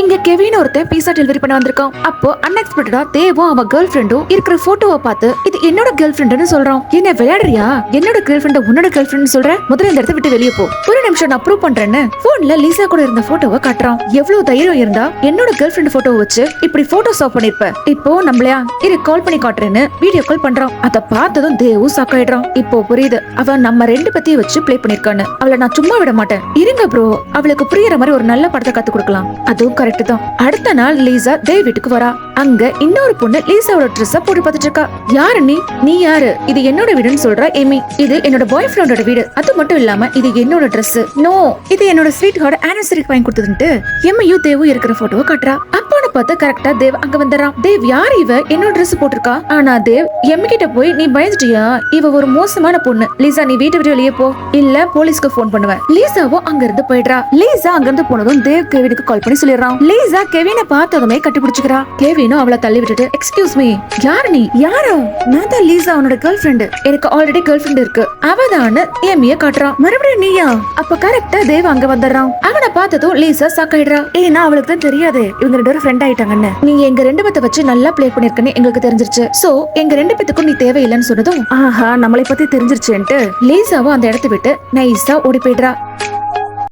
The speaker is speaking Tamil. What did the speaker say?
இங்க கெவின் ஒருத்தன் பீஸா டெலிவரி பண்ண வந்திருக்கான். அப்போ அன்எக்ஸ்பெக்டடா தேவும் அவன் கேர்ள் ஃப்ரெண்டும் இருக்கிற போட்டோவை பார்த்து இது என்னோட கேர்ள் ஃப்ரெண்டுன்னு சொல்றான். என்ன விளையாடுறியா? என்னோட கேர்ள் ஃப்ரெண்ட் உன்னோட கேர்ள் ஃப்ரெண்ட் சொல்ற? முதல்ல இந்த இடத்த விட்டு வெளியே போ. ஒரு நிமிஷம் நான் ப்ரூவ் பண்றேன்னு. போன்ல லீசா கூட இருந்த போட்டோவை காட்டுறான். எவ்வளவு தைரியம் இருந்தா என்னோட கேர்ள் ஃப்ரெண்ட் போட்டோவை வச்சு இப்படி போட்டோ ஆஃப் பண்ணிருப்ப. இப்போ நம்மளையா இரு கால் பண்ணி காட்டுறேன்னு வீடியோ கால் பண்றான். அத பார்த்ததும் தேவும் சாக்காயிடுறான் இப்போ புரியுது அவன் நம்ம ரெண்டு பத்தியும் வச்சு ப்ளே பண்ணிருக்கான்னு. அவளை நான் சும்மா விட மாட்டேன். இருங்க ப்ரோ அவளுக்கு புரியுற மாதிரி ஒரு நல்ல படத்தை கத்து கொடுக்கலாம். அதுவும் கரெக்ட் தான் அடுத்த நாள் லீசா தேவ் வீட்டுக்கு வரா. அங்க இன்னொரு பொண்ணு லீசாவோட ட்ரெஸ் போட்டு பார்த்துட்டு இருக்கா. யாரு நீ? நீ யாரு? இது என்னோட வீடுன்னு சொல்ற எமி இது என்னோட பாய் ஃப்ரெண்டோட வீடு. அது மட்டும் இல்லாம இது என்னோட ட்ரெஸ் நோ இது என்னோட ஸ்வீட் ஹார்ட் ஆனிவர்சரிக்கு வாங்கி கொடுத்ததுன்ட்டு எம்மையும் தேவும் இருக்கிற போட்டோவை காட்டுறா. அப்பான்னு பார்த்து கரெக்டா தேவ் அங்க வந்துடுறான் தேவ் யார் இவ? என்னோட ட்ரெஸ் போட்டிருக்கா? ஆனா தேவ் எம்மி கிட்ட போய் நீ பயந்துட்டியா? இவ ஒரு மோசமான பொண்ணு. லீசா நீ வீட்டை விட்டு வெளியே போ. இல்ல போலீஸ்க்கு போன் பண்ணுவேன். லீசாவும் அங்க இருந்து போயிடுறா. லீசா அங்க இருந்து போனதும் தேவ் வீட்டுக்கு கால் பண்ணி சொல்லிடுறான். லீசா கெவினை பார்த்ததுமே கட்டிபிடிச்சுக்கிறா கெவினும் அவளை தள்ளி விட்டுட்டு எக்ஸ்கியூஸ் மீ யாரு நீ? யாரோ? நான் தான் லீசா அவனோட கேர்ள் ஃப்ரெண்டு எனக்கு ஆல்ரெடி கேர்ள் ஃப்ரெண்ட் இருக்கு அவதான்னு ஏமிய காட்டுறான் மறுபடியும் நீயா? அப்ப கரெக்டா தேவ் அங்க வந்துடுறான். அவனை பார்த்ததும் லீசா சாக்காயிடுறா ஏன்னா அவளுக்கு தான் தெரியாது இவங்க ரெண்டு பேரும் ஃப்ரெண்ட் ஆயிட்டாங்கன்னு. நீ எங்க ரெண்டு பேத்த வச்சு நல்லா ப்ளே பண்ணிருக்கன்னு எங்களுக்கு தெரிஞ்சிருச்சு. சோ எங்க ரெண்டு பேத்துக்கும் நீ தேவையில்லைன்னு சொன்னதும் ஆஹா நம்மளை பத்தி தெரிஞ்சிருச்சுன்ட்டு. லீசாவும் அந்த இடத்த விட்டு நைஸா ஓடி போயிடுறா.